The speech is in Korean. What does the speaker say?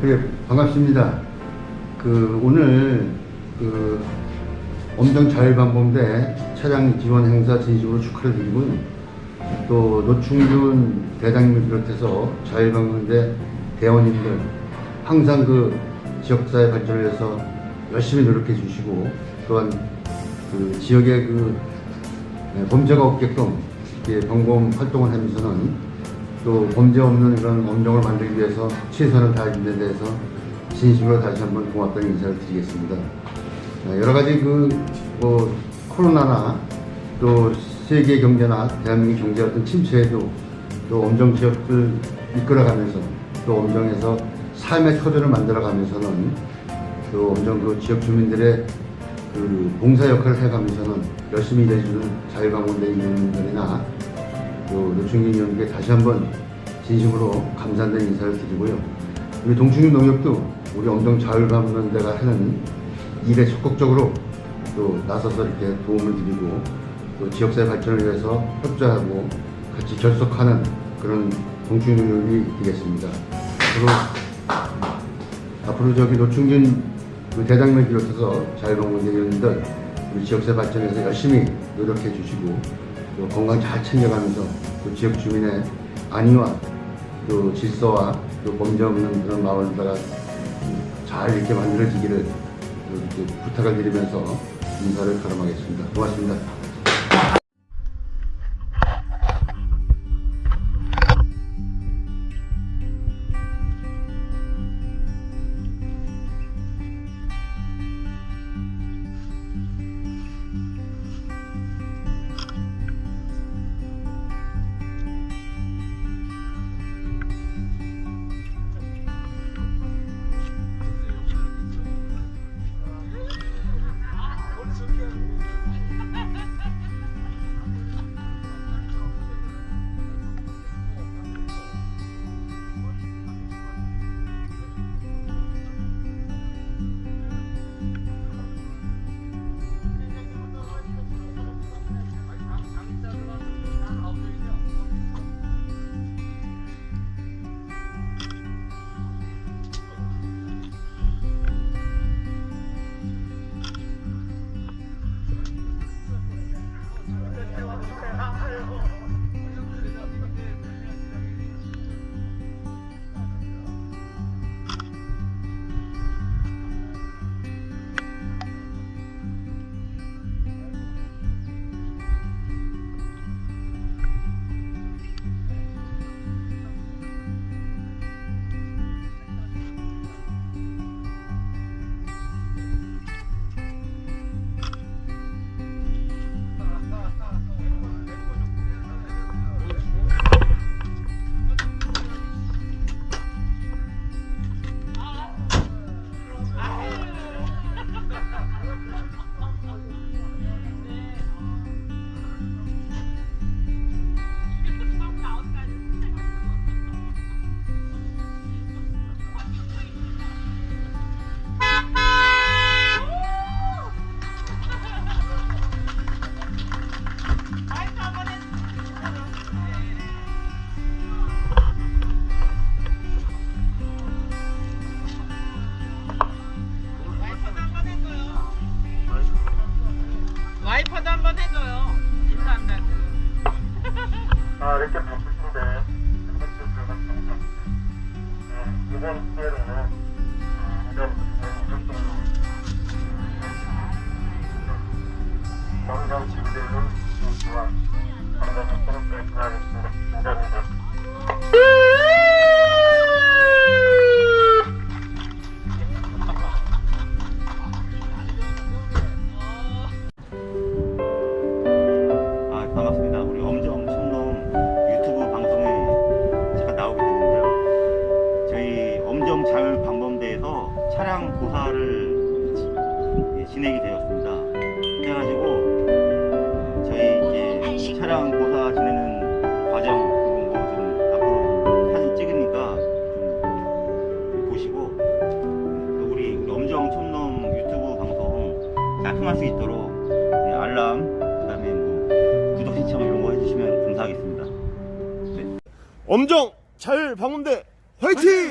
그래 반갑습니다. 그 오늘 그 엄정 자율방범대 차량 지원 행사 진심으로 축하를 드리고요. 또 노충균 대장님을 비롯해서 자율방범대 대원님들 항상 그 지역사회 발전을 위해서 열심히 노력해 주시고 또한 그 지역의 그 네, 범죄가 없게끔 방범 활동을 하면서는 또 범죄 없는 그런 엄정을 만들기 위해서 최선을 다하는 데 대해서 진심으로 다시 한번 고맙다는 인사를 드리겠습니다. 아, 여러 가지 그, 뭐, 코로나나 또 세계 경제나 대한민국 경제 어떤 침체에도 또 엄정 지역들 이끌어가면서 또 엄정에서 삶의 터전을 만들어가면서는 또 엄정 그 지역 주민들의 그 봉사 역할을 해가면서는 열심히 일해주는 자유방문대 인원들이나 또 노충균 의원께 다시 한번 진심으로 감사한다는 인사를 드리고요. 우리 동충균 농협도 우리 엄정 자율방문대가 하는 일에 적극적으로 또 나서서 이렇게 도움을 드리고 또 지역사회 발전을 위해서 협조하고 같이 결속하는 그런 동충균 농협이 되겠습니다. 앞으로 앞으로 저기 노충균 그 대장면 비롯해서 의원들 우리 지역사회 발전에서 열심히 노력해 주시고 또 건강 잘 챙겨가면서 또 지역 주민의 안위와 또 질서와 또 범죄 없는 그런 마을들가 잘 이렇게 만들어지기를 이렇게 부탁을 드리면서 인사를 가름하겠습니다. 고맙습니다. 와이퍼도 한번 해줘요. 인사한다고. 아, 이렇게 바쁘신데. 네, 이번 기회로는, 통할 수 있도록 네, 알람 그다음에 뭐 구독 신청 이런 거 해주시면 감사하겠습니다. 엄정 자율 방문대 화이팅!